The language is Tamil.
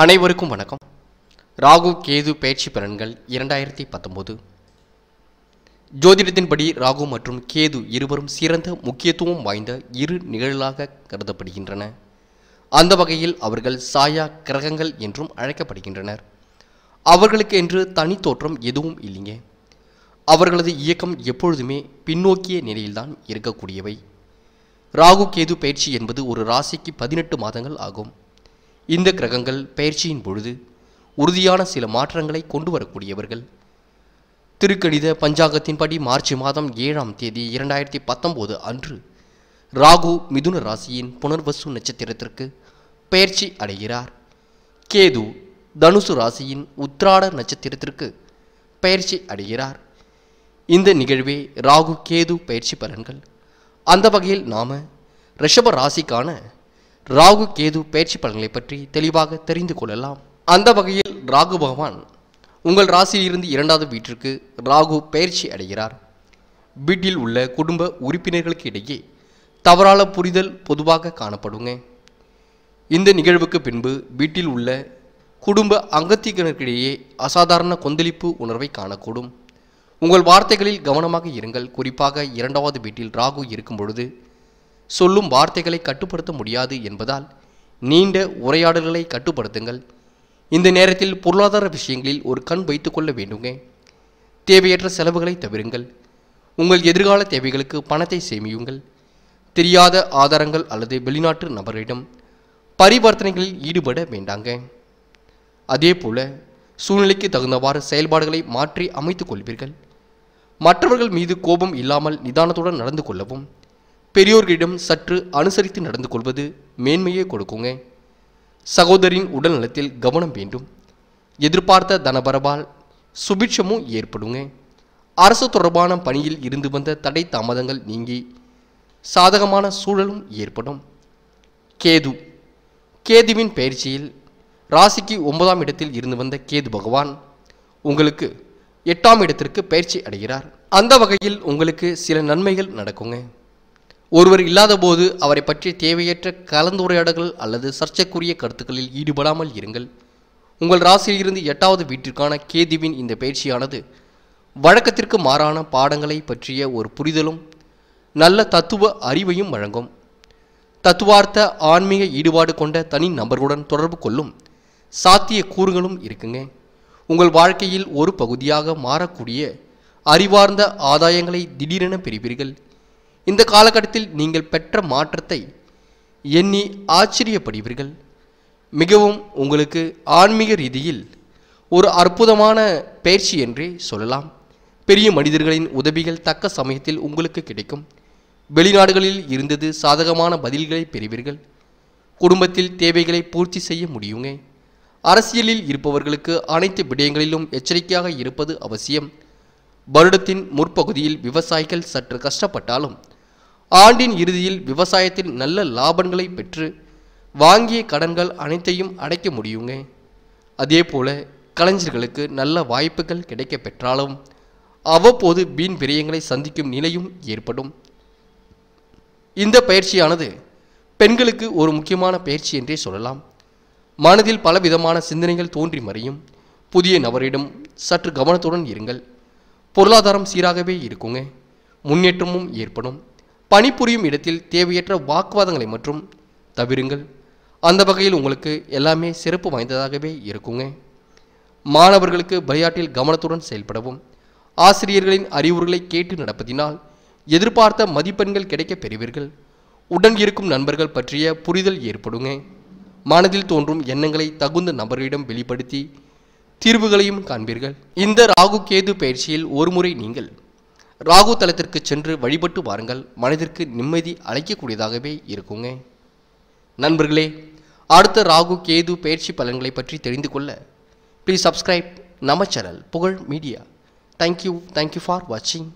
அனைவருக்கும் வணக்கம். ராகு கேது பயிற்சி பலன்கள் இரண்டாயிரத்தி பத்தொம்போது ஜோதிடத்தின்படி ராகு மற்றும் கேது இருவரும் சிறந்த முக்கியத்துவம் வாய்ந்த இரு நிகழ்களாக கருதப்படுகின்றன. அந்த வகையில் அவர்கள் சாயா கிரகங்கள் என்றும் அழைக்கப்படுகின்றனர். அவர்களுக்கு என்று தனி தோற்றம் எதுவும் இல்லைங்க. அவர்களது இயக்கம் எப்பொழுதுமே பின்னோக்கிய நிலையில்தான் இருக்கக்கூடியவை. ராகு கேது பயிற்சி என்பது ஒரு ராசிக்கு பதினெட்டு மாதங்கள் ஆகும். இந்த கிரகங்கள் பயிற்சியின் பொழுது உறுதியான சில மாற்றங்களை கொண்டு வரக்கூடியவர்கள் திருக்கணித பஞ்சாங்கத்தின்படி மார்ச் மாதம் ஏழாம் தேதி இரண்டாயிரத்தி பத்தொம்போது அன்று ராகு மிதுன ராசியின் புனர்வசு நட்சத்திரத்திற்கு பயிற்சி அடைகிறார். கேது தனுசு ராசியின் உத்ராட நட்சத்திரத்திற்கு பயிற்சி அடைகிறார். இந்த நிகழ்வே ராகு கேது பயிற்சி பலன்கள். அந்த வகையில் நாம ரிஷப ராசிக்கான ராகு கேது பயிற்சி பலன்களை பற்றி தெளிவாக தெரிந்து கொள்ளலாம். அந்த வகையில் ராகு பகவான் உங்கள் ராசியிலிருந்து இரண்டாவது வீட்டிற்கு ராகு பயிற்சி அடைகிறார். வீட்டில் உள்ள குடும்ப உறுப்பினர்களுக்கு இடையே தவறான புரிதல் பொதுவாக காணப்படுங்க. இந்த நிகழ்வுக்கு பின்பு வீட்டில் உள்ள குடும்ப அங்கத்தினருக்கிடையே அசாதாரண கொந்தளிப்பு உணர்வை காணக்கூடும். உங்கள் வார்த்தைகளில் கவனமாக இருங்கள். குறிப்பாக இரண்டாவது வீட்டில் ராகு இருக்கும் பொழுது சொல்லும் வார்த்தைகளை கட்டுப்படுத்த முடியாது என்பதால் நீண்ட உரையாடல்களை கட்டுப்படுத்துங்கள். இந்த நேரத்தில் பொருளாதார விஷயங்களில் ஒரு கண் வைத்துக்கொள்ள வேண்டுங்க தேவையற்ற செலவுகளை தவிருங்கள். உங்கள் எதிர்கால தேவைகளுக்கு பணத்தை சேமியுங்கள். தெரியாத ஆதாரங்கள் அல்லது வெளிநாட்டு நபரிடம் பரிவர்த்தனைகளில் ஈடுபட வேண்டாங்க. அதே போல சூழ்நிலைக்கு தகுந்தவாறு செயல்பாடுகளை மாற்றி அமைத்துக் கொள்வீர்கள். மற்றவர்கள் மீது கோபம் இல்லாமல் நிதானத்துடன் நடந்து கொள்ளவும் பெரியோர்களிடம் சற்று அனுசரித்து நடந்து கொள்வது மேன்மையே கொடுக்குங்க. சகோதரின் உடல் நலத்தில் கவனம் வேண்டும். எதிர்பார்த்த தனபரவால் சுபிட்சமும் ஏற்படுங்க. அரசு தொடர்பான பணியில் இருந்து வந்த தடை தாமதங்கள் நீங்கி சாதகமான சூழலும் ஏற்படும். கேது. கேதுவின் பயிற்சியில் ராசிக்கு ஒன்பதாம் இடத்தில் இருந்து வந்த கேது பகவான் உங்களுக்கு எட்டாம் இடத்திற்கு பயிற்சி அடைகிறார். அந்த வகையில் உங்களுக்கு சில நன்மைகள் நடக்குங்க. ஒருவர் இல்லாதபோது அவரை பற்றி தேவையற்ற கலந்துரையாடல்கள் அல்லது சர்ச்சைக்குரிய கருத்துக்களில் ஈடுபடாமல் இருங்கள். உங்கள் ராசியிலிருந்து எட்டாவது வீட்டிற்கான கேதுவின் இந்த பயிற்சியானது வழக்கத்திற்கு மாறான பாடங்களை பற்றிய ஒரு புரிதலும் நல்ல தத்துவ அறிவையும் வழங்கும். தத்துவார்த்த ஆன்மீக ஈடுபாடு கொண்ட தனி நபர்களுடன் தொடர்பு கொள்ளும் சாத்திய கூறுகளும் இருக்குங்க. உங்கள் வாழ்க்கையில் ஒரு பகுதியாக மாறக்கூடிய அறிவார்ந்த ஆதாயங்களை திடீரென பெறுவீர்கள். இந்த காலகட்டத்தில் நீங்கள் பெற்ற மாற்றத்தை எண்ணி ஆச்சரியப்படுவீர்கள். மிகவும் உங்களுக்கு ஆன்மீக ரீதியில் ஒரு அற்புதமான பயிற்சி என்றே சொல்லலாம். பெரிய மனிதர்களின் உதவிகள் தக்க சமயத்தில் உங்களுக்கு கிடைக்கும். வெளிநாடுகளில் இருந்தது சாதகமான பதில்களை பெறுவீர்கள். குடும்பத்தில் தேவைகளை பூர்த்தி செய்ய முடியுங்க அரசியலில் இருப்பவர்களுக்கு அனைத்து விடயங்களிலும் எச்சரிக்கையாக இருப்பது அவசியம். வருடத்தின் முற்பகுதியில் விவசாயிகள் சற்று கஷ்டப்பட்டாலும் ஆண்டின் இறுதியில் விவசாயத்தில் நல்ல லாபங்களை பெற்று வாங்கிய கடன்கள் அனைத்தையும் அடைக்க முடியுங்க. அதே போல கலைஞர்களுக்கு நல்ல வாய்ப்புகள் கிடைக்க பெற்றாலும் அவ்வப்போது வீண் விரயங்களை சந்திக்கும் நிலையும் ஏற்படும். இந்த பயிற்சியானது பெண்களுக்கு ஒரு முக்கியமான பயிற்சி என்றே சொல்லலாம். மனதில் பலவிதமான சிந்தனைகள் தோன்றி மறையும். புதிய நபரிடம் சற்று கவனத்துடன் இருங்கள். பொருளாதாரம் சீராகவே இருக்குங்க. முன்னேற்றமும் ஏற்படும். பணிபுரியும் இடத்தில் தேவையற்ற வாக்குவாதங்களை மற்றும் தவிருங்கள். அந்த வகையில் உங்களுக்கு எல்லாமே சிறப்பு வாய்ந்ததாகவே இருக்குங்க. மாணவர்களுக்கு விளையாட்டில் கவனத்துடன் செயல்படவும் ஆசிரியர்களின் அறிவுரைகளை கேட்டு நடப்பதினால் எதிர்பார்த்த மதிப்பெண்கள் கிடைக்க பெறுவீர்கள். உடன் இருக்கும் நண்பர்கள் பற்றிய புரிதல் ஏற்படுங்க. மனதில் தோன்றும் எண்ணங்களை தகுந்த நபர்களிடம் வெளிப்படுத்தி தீர்வுகளையும் காண்பீர்கள். இந்த ராகு கேது பயிற்சியில் ஒருமுறை நீங்கள் ராகு தலத்திற்கு சென்று வழிபட்டு வாருங்கள். மனதிற்கு நிம்மதி அளிக்கக்கூடியதாகவே இருக்குங்க. நண்பர்களே அடுத்த ராகு கேது பயிற்சி பலன்களை பற்றி தெரிந்து கொள்ள ப்ளீஸ் சப்ஸ்கிரைப் நம்ம channel Pugazh media. Thank you thank you for வாட்சிங்